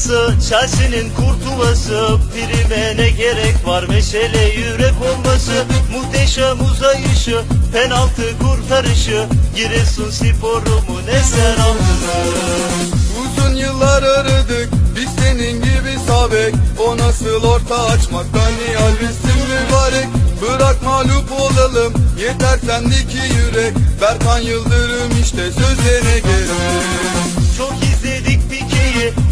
Muslerası Chelsea'nin kurtulası. Prime ne gerek var? Meşele yürek olması. Muhteşem uzayışı Penaltı kurtarışı. Giresun sporumun eser altını Uzun yıllar aradık biz senin gibi sabek. O nasıl orta açmak? Daniel resim mübarek. Bırak mağlup olalım yeter sendeki yürek. Berkan Yıldırım işte sözlerine gerek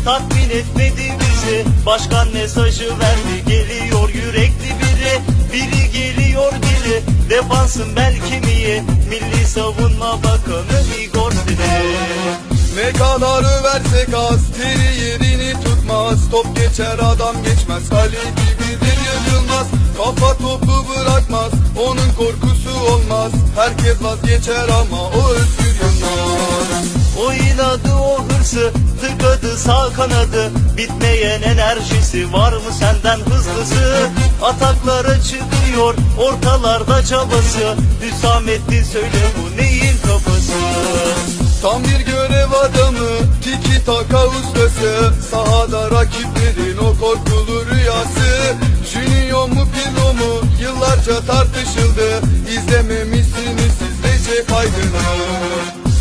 tatmin etmedi bizi. Başkan mesajı verdi geliyor yürekli biri. Biri geliyor biri defansın belki miyi Milli savunma bakanı Igor Sile Ne kadar översek az Teri yerini tutmaz. Top geçer adam geçmez. Kale gibidir yıkılmaz Kafa topu bırakmaz Onun korkusu olmaz. Herkes vazgeçer ama o özgür Yılmaz O inadı o hırsı tıkadı sağ kanadı. Bitmeyen enerjisi var mı senden hızlısı? Ataklara çıkıyor ortalarda çabası. Hüsamettin söyle bu neyin kafası? Tam bir görev adamı Tiki taka ustası. Sahada rakiplerin o korkulu rüyası. Junior mu Pirlo mu? Yıllarca tartışıldı. İzlememişsiniz siz Recep Aydın'ı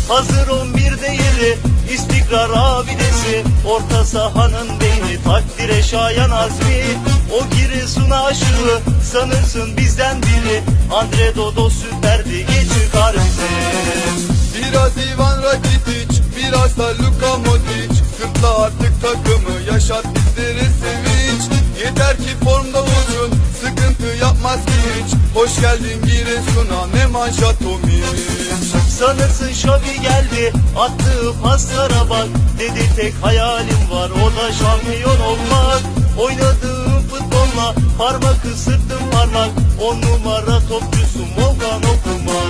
Hazır 11'de yeri istikrar abidesi. Orta sahanın beyni takdire şayan azmi. O Giresun'a aşığı sanırsın bizden biri. Andre Dodo süperdi geç çıkar bizi Biraz Ivan Rakitic Biraz da Luka Modric. Sırtla artık takımı Yaşat bizlere sevinç. Yeter ki formda olsun Sıkıntı yapmaz ki hiç. Hoş geldin Giresun'a Nemanja Tomic Sanırsın Şavi geldi. Attığı paslara bak. Dedi tek hayalim var o da şampiyon olmak. Oynadığım futbolla parmak ısırttım parmak On numara topçusu Volkan okumak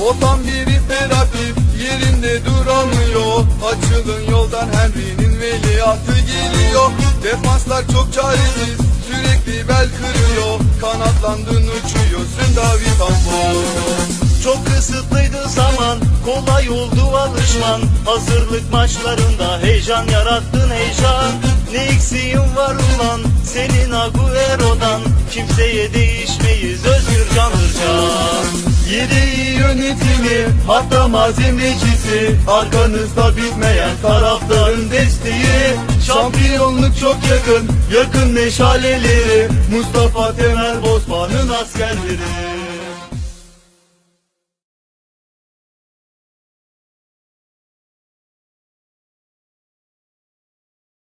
O tam bir imperatif Yerinde duramıyor. Açılın yoldan Henry'nin veliahtı geliyor. Defanslar çok çaresiz Sürekli bel kırıyor. Kanatlandın uçuyorsun David Alfon Çok kısıtlıydı zaman. Kolay oldu alışman. Hazırlık maçlarında heyecan yarattın heyecan. Ne eksiğin var ulan? Senin Agüero'dan Kimseye değişmeyiz özgür candır can Yedeği yönetimi Hatta malzemecisi. Arkanızda bitmeyen taraftarın desteği. Şampiyonluk çok yakın Yakın meşaleleri. Mustafa Temel Bozman'ın askerleri